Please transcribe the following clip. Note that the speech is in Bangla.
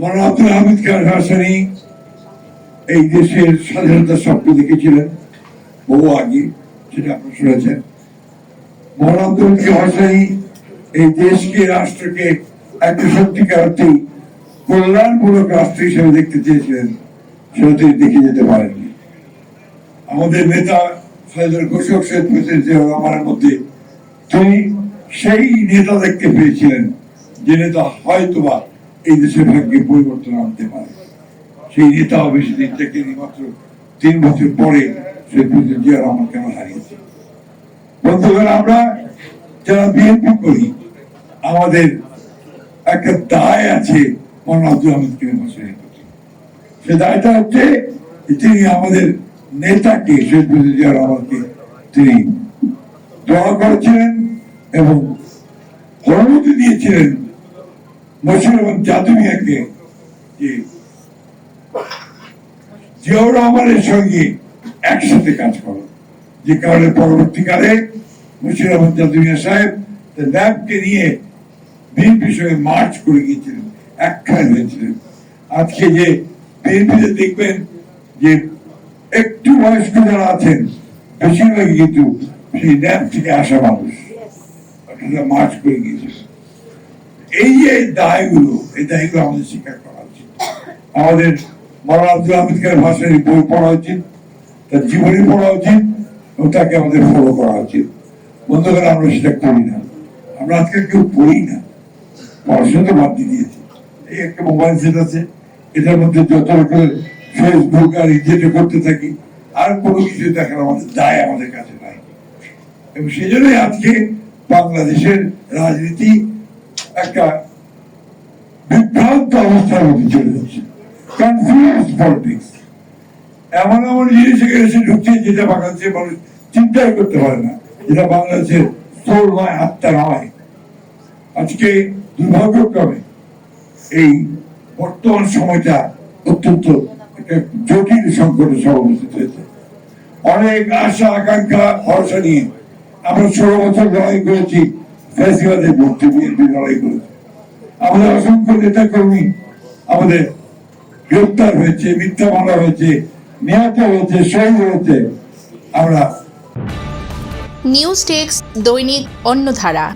মৌলানা আব্দুল হামিদ খান হাসানি এই দেশের স্বাধীনতার স্বপ্ন দেখেছিলেন, বহু আগে, সেটা আপনারা শুনেছেন। মৌলানা আব্দুল হাসানি এই দেশকে, রাষ্ট্রকে একটা সত্যিকার অর্থেই কল্যাণমূলক রাষ্ট্র হিসেবে দেখতে চেয়েছিলেন, সেটা তিনি দেখে যেতে পারেননি। আমাদের নেতা সৈয়দুল ঘোষক সৈয়দ প্রেসিডেন্ট রহমানের মধ্যে তিনি সেই নেতা দেখতে পেয়েছিলেন, যে নেতা হয়তোবা এই দেশের ভাগ্যে পরিবর্তন আনতে পারে। সেই নেতাও বেশি দিন থেকে মাত্র তিন বছর পরে সেই প্রেসিডেন্ট জিয়া রহমানকে আমরা হারিয়েছি? বন্ধুগণ, আমরা যারা বিএনপি করি, আমাদের একটা দায় আছে কিনে সে দায়টা হচ্ছে তিনি আমাদের নেতাকে শেখ মুজিবুর জিয়া তিনি দোয়া করেছিলেন এবং অনুমতি দিয়েছিলেন মশির রহমান জাদুমিয়াকে জিয়াউর রহমানের সঙ্গে একসাথে কাজ করো। যে কারণে পরবর্তীকালে মুশির রহমান জাদুমিয়া সাহেব ল্যাবকে নিয়ে বিএনপির সঙ্গে মার্চ করে গিয়েছিলেন একখানে হয়েছিলেন। আজকে যে বিএনপিতে দেখবেন যে একটু বয়স্ক যারা আছেন বেশিরভাগই কিন্তু সেই ল্যাব থেকে আসা মানুষ। মার্চ করে গিয়েছিল এই যে দায়গুলো, এই দায়গুলো আমাদের স্বীকার করা উচিত। আমাদের মৌলানা আব্দুল হামিদ খানের ভাষায় বই পড়া উচিত, তার জীবনী পড়া উচিত, এবং তাকে আমাদের ফলো করা উচিত। বন্ধুগণ, আমরা সেটা করি না। আমরা আজকে কেউ পড়ি না। পড়াশোনা তো বাদ দিয়ে দিয়েছি। এই একটা মোবাইল সেট আছে, এটার মধ্যে যত রকমের ফেসবুক আর ইজেটে করতে থাকি, আর কোনো কিছু দেখার আমাদের দায় আমাদের কাছে নাই। এবং সেই জন্যই আজকে বাংলাদেশের রাজনীতি একটা বিভ্রান্ত অবস্থার মধ্যে চলে যাচ্ছে। কনফিউজ পলিটিক্স এমন এমন জিনিস এসে ঢুকছে যেটা বাংলাদেশের মানুষ চিন্তাই করতে পারে না, যেটা বাংলাদেশের সোল নয় আত্মা নয়। আজকে দুর্ভাগ্যক্রমে এই বর্তমান সময়টা অত্যন্ত একটা জটিল সংকটে সমাবেশিত হয়েছে। অনেক আশা, আকাঙ্ক্ষা, ভরসা নিয়ে আমরা ষোলো বছর লড়াই করেছি। বিএনপি লড়াই আমাদের অসংখ্য নেতা কর্মী আমাদের গ্রেপ্তার হয়েছে, মিথ্যা মামলা হয়েছে, নিহত হয়েছে, শহীদ হয়েছে। আমরা নিউজ টেক্স দৈনিক অন্যধারা